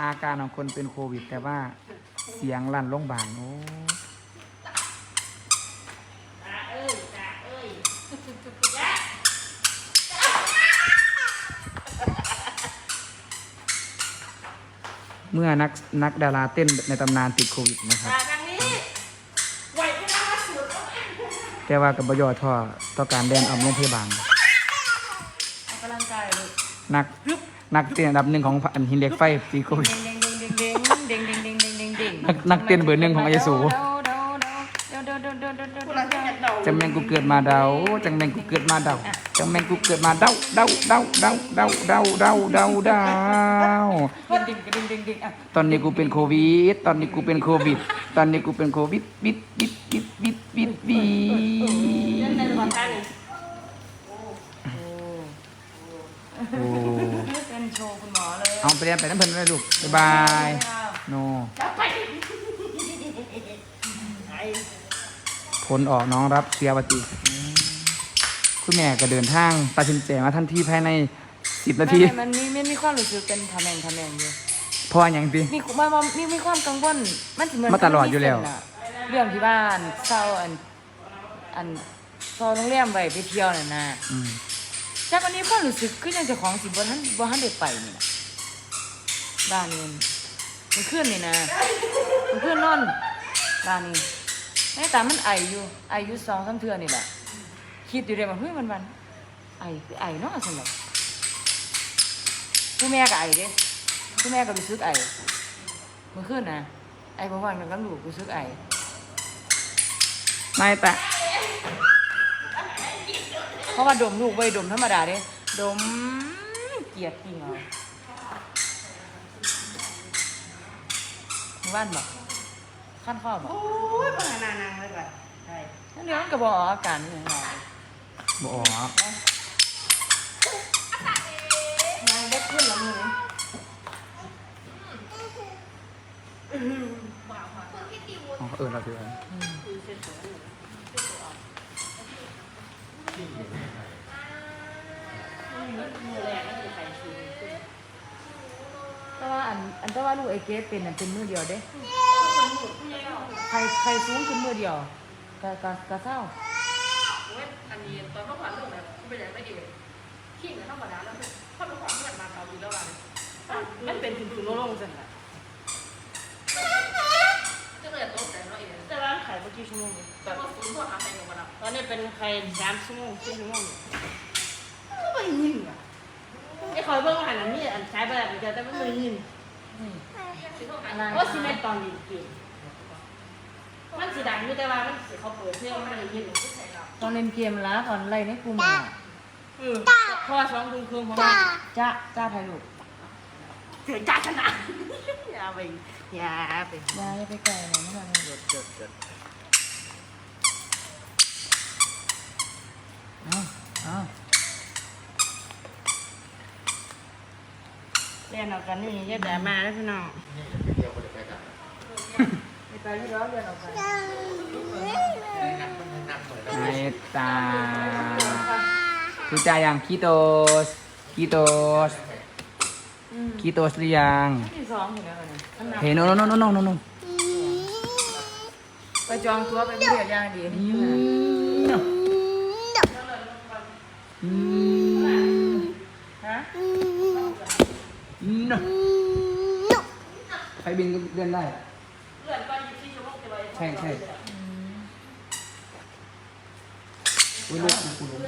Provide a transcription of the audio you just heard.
อาการของคนเป็นโควิด แต่ว่าเสียงลั่นโรงพยาบาลโอ้เมื่อนักนักดาราเต้นในตำนานติดโควิดนะครับทางนี้ไหวไม่ได้สุดแต่ว่ากับบยอท่อต่อการแดนออมโรงพยาบาลออกกำลังกายลูกนัก นักเต้นอันดับหนึ่งของอันหินเหล็กไฟตีโควิดเด้งเด้งเด้งเด้งเด้งเด้งเด้งเด้งเด้งเด้งเด้งนักนักเต้นเบอร์หนึ่งของไอซูเดาเดาเดาเดาเดาเดาเดาเดาเดาเดาจังแมงกูเกิดมาเดาจังแมงกูเกิดมาเดาจังแมงกูเกิดมาเดาเดาเดาเดาเดาเดาเดาเดาเดาดิ่งดิ่งดิ่งดิ่งดิ่งอะตอนนี้กูเป็นโควิด ตอนนี้กูเป็นโควิด ตอนนี้กูเป็นโควิดบิดบิดบิดบิดบิดบิเล่นในด ก่อนท่านนี่ โอ้ เป็นโชว์คุณหมอ เลยเอาไปเรียนไปน้ำเพลินเลยลูกบ๊ายบายโนไปผลออกน้องรับเสียปฏิคุณแม่ก็เดินทางตัดสินใจมาทันทีภายในสิบนาทีมันมีมันมีความรู้สึกเป็นทำแมงทำแมงอยู่เพราะอย่างที่มีมามามีมีความกังวลมันสิเหมือนมาตลอดอยู่แล้ว เรื่องที่บ้านเศร้าอันอันเศร้าโรงแรมไว้ไปเที่ยวน่ะนะอืมจากวันนี้ความรู้สึกคือยังเจะของสิบ่ทันบ่ทันได้ไปนี่นะ บ้านนี้มันขึ้นนี่นะมันขึ้นนอนบ้านนี้แม่ตามันไออยู่ไออยู่สองสามเทื่อนี่แหละคิดอยู่เลยว่าเฮ้ยมันมันไอคือไอเนาะสนุกผู้แม่ก็ไอเด้ผู้แม่ก็รู้สึกไอมันขึ้นนะไอบ่วันกันกับลูกรู้สึกไอนายแต่เพราะว่าดมลูกไว้ดมธรรมดาเด้ดมเกลียดจริงเหรอ หมู่บ้านบอกขั้นข้อบอกโอ้ยปัญหานานางเลยก่อนใช่นั่นเดี๋ยวมันก็บอกอาการนี่ไงบออกงานได้ขึ้นแล้วมือนี้อ๋อเออเราดูกันแต่ ว่าอันอันแต่ว่าลูกไอเกสเป็นอันเป็นมือเดียวเด้ใครใครสูงขึ้นมือเดียวกะกะกะเศร้าเว้ยอันนี้ตอนเขาผ่านเรื่องแบบเป็นอย่างไม่เองขี้เนี่ยธรรมดาแล้วเขาเป็นความเพื่อนมาเกาอยู่แล้ววันมันเป็นถึงถึงโลงจังอะจะเลยตกใจเนาะเองแต่ว่าไข่เมื่อกี้ชั่วโมงแต่ว่าศูนย์ตัวหาไปกับมันอะตอนนี้เป็นไข่สามชั่วโมงสี่ชั่วโมงก็ไม่ยินอะ ไอ้คอยเบิ่งหันอันนี้อันใช้ไปแล้วแต่แต่ไม่เคยยินนี่อะไรว่าซีเมนตอนนี้กินมันสีดังอยู่แต่ว่ามันสีเขาเปิดเพลงมันเลยยินตอนเล่นเกมแล้วตอนไล่ในกลุ่มอะเออเพราะว่าสองทุ่มครึ่งของจ้าจ้าจ้าไทยลูกเสียจ้าชนะอย่าไปอย่าไปยายไปไกลหน่อยนะมันจดจดจดเอาเอา เรียนออกกันนี่เยอแต่มาแล้วพี่น้องนี่เป็นเดียวคนเดียวไปกันไม่ตายที่ร้อนเยนออกกันเมตตารู้จักยังคิโตสคิโตสคิโตสหรือยังเห็นโน่นโน่นโน่นโน่นไปจองตัวไปเรียนยังดีอืม นใครบินก็เลื่อนได้ เลื่อนไปยู่ที่ชั่วโมงจะไปใช่ใช่ อุ้ยเลืคุณลุง